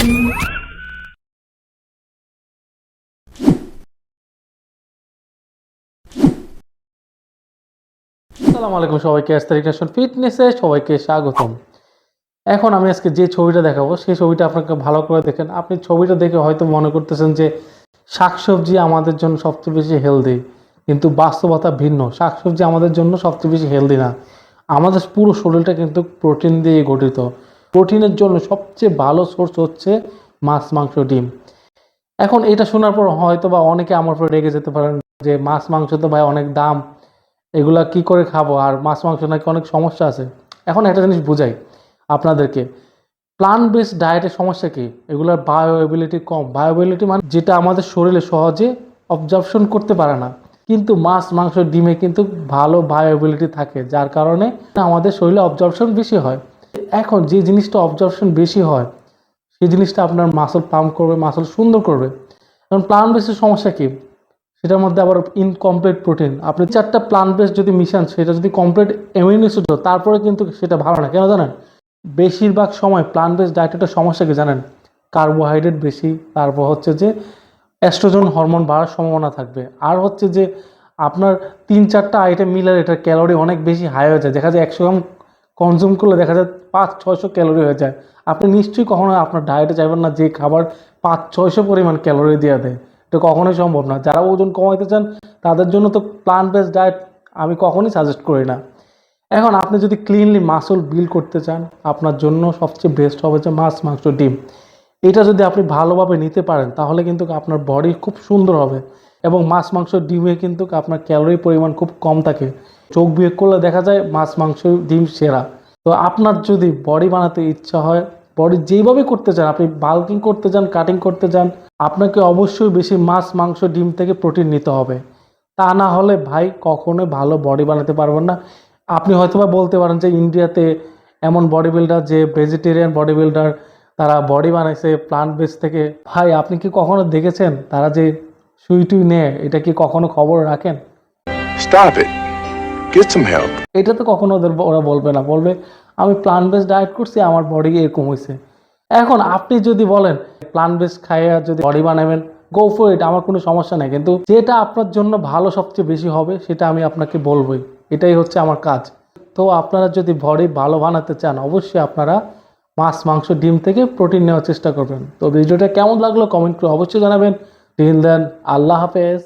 আসসালামু আলাইকুম সবাইকে ন্যাশন ফিটনেসে সবাইকে স্বাগতম। এখন আমি আজকে যে ছবিটা দেখাবো, সেই ছবিটা আপনাকে ভালো করে দেখেন। আপনি ছবিটা দেখে হয়তো মনে করতেছেন যে শাকসবজি আমাদের জন্য সবচেয়ে বেশি হেলদি কিন্তু বাস্তবতা ভিন্ন। শাকসবজি আমাদের জন্য সবচেয়ে বেশি হেলদি না। আমাদের পুরো শরীরটা কিন্তু প্রোটিন দিয়ে গঠিত। প্রোটিনের জন্য সবচেয়ে ভালো সোর্স হচ্ছে মাছ, মাংস, ডিম। এখন এটা শোনার পর হয়তো বা অনেকে আমার উপর রেগে যেতে পারেন যে মাছ, মাংস তো ভাই অনেক দাম, এগুলা কি করে খাব? আর মাছ, মাংস নাকি অনেক সমস্যা আছে। এখন একটা জিনিস বুঝাই আপনাদেরকে। প্লান্ট বেসড ডায়েটের সমস্যা কি? এগুলোর বায়োএবিলিটি কম। বায়োএবিলিটি মানে যেটা আমাদের শরীরে সহজে অবজারভশন করতে পারে না। কিন্তু মাছ, মাংস, ডিমে কিন্তু ভালো বায়োএবিলিটি থাকে, যার কারণে আমাদের শরীরে অবজারভশন বেশি হয়। এখন যে জিনিসটা অবজারভশন বেশি হয়, সেই জিনিসটা আপনার মাসল পাম্প করবে মাসল সুন্দর করবে। এখন প্লান্ট বেসের সমস্যা কী? সেটার মধ্যে আবার ইনকমপ্লিট প্রোটিন আপনি চারটা প্লান্ট বেস যদি মিশান, সেটা যদি কমপ্লিট এমিউনিসিড তারপরে কিন্তু সেটা ভালো না। কেন জানেন? বেশিরভাগ সময় প্লান্ট বেস ডায়েটের সমস্যা কি জানেন? কার্বোহাইড্রেট বেশি, তারপর হচ্ছে যে অ্যাস্ট্রোজেন হরমোন বাড়ার সম্ভাবনা থাকবে। আর হচ্ছে যে আপনার তিন চারটা আইটেম মিলে এটার ক্যালোরি অনেক বেশি হাই হয়ে যায়। দেখা যায় একশো গ্রাম কনজিউম করলে দেখা যায় পাঁচ, ছয়শো ক্যালোরি হয়ে যায়। আপনি নিশ্চয়ই কখনো আপনার ডায়েটে চাইবেন না, যে খাবার পাঁচ, ছয়শো পরিমাণ ক্যালোরি দেওয়া দেয়। এটা কখনোই সম্ভব না। যারা ওজন কমাইতে চান, তাদের জন্য তো প্লান্ট বেস ডায়েট আমি কখনোই সাজেস্ট করি না। এখন আপনি যদি ক্লিনলি মাসল বিল করতে চান, আপনার জন্য সবচেয়ে বেস্ট হবে যে মাছ, মাংস, ডিম। এটা যদি আপনি ভালোভাবে নিতে পারেন, তাহলে কিন্তু আপনার বডি খুব সুন্দর হবে এবং মাছ, মাংস, ডিমে কিন্তু আপনার ক্যালোরি পরিমাণ খুব কম থাকে। চোখ বিয়োগ করলে দেখা যায় মাছ, মাংস, ডিম সেরা। তো আপনার যদি বডি বানাতে ইচ্ছা হয় বডি যেইভাবে করতে চান, আপনি বাল্কিং করতে চান কাটিং করতে চান, আপনাকে অবশ্যই বেশি মাছ, মাংস, ডিম থেকে প্রোটিন নিতে হবে। তা না হলে ভাই কখনোই ভালো বডি বানাতে পারবেন না। আপনি হয়তোবা বলতে পারেন যে ইন্ডিয়াতে এমন বডি বিল্ডার যে ভেজিটেরিয়ান বডি বিল্ডার তারা বডি বানাইছে প্লান্ট বেস থেকে। ভাই আপনি কি কখনো দেখেছেন তারা যে সুই টুই নেয়? এটা কি কখনো খবর রাখেন. এটা তো কখনো ওদের ওরা বলবে না। বলবে আমি প্লান্ট বেস ডায়েট করছি আমার বডি এরকম হয়েছে এখন আপনি যদি বলেন প্লান্ট বেস খাইয়া যদি বডি বানাবেন গো ফর ইট আমার কোনো সমস্যা নেই। কিন্তু যেটা আপনার জন্য ভালো সবচেয়ে বেশি হবে সেটা আমি আপনাকে বলবোই। এটাই হচ্ছে আমার কাজ। তো আপনারা যদি বডি ভালো বানাতে চান অবশ্যই আপনারা মাছ, মাংস, ডিম থেকে প্রোটিন নেওয়ার চেষ্টা করবেন। তো ভিডিওটা কেমন লাগল কমেন্ট করে অবশ্যই জানাবেন। টিল দেন আল্লাহ হাফেজ।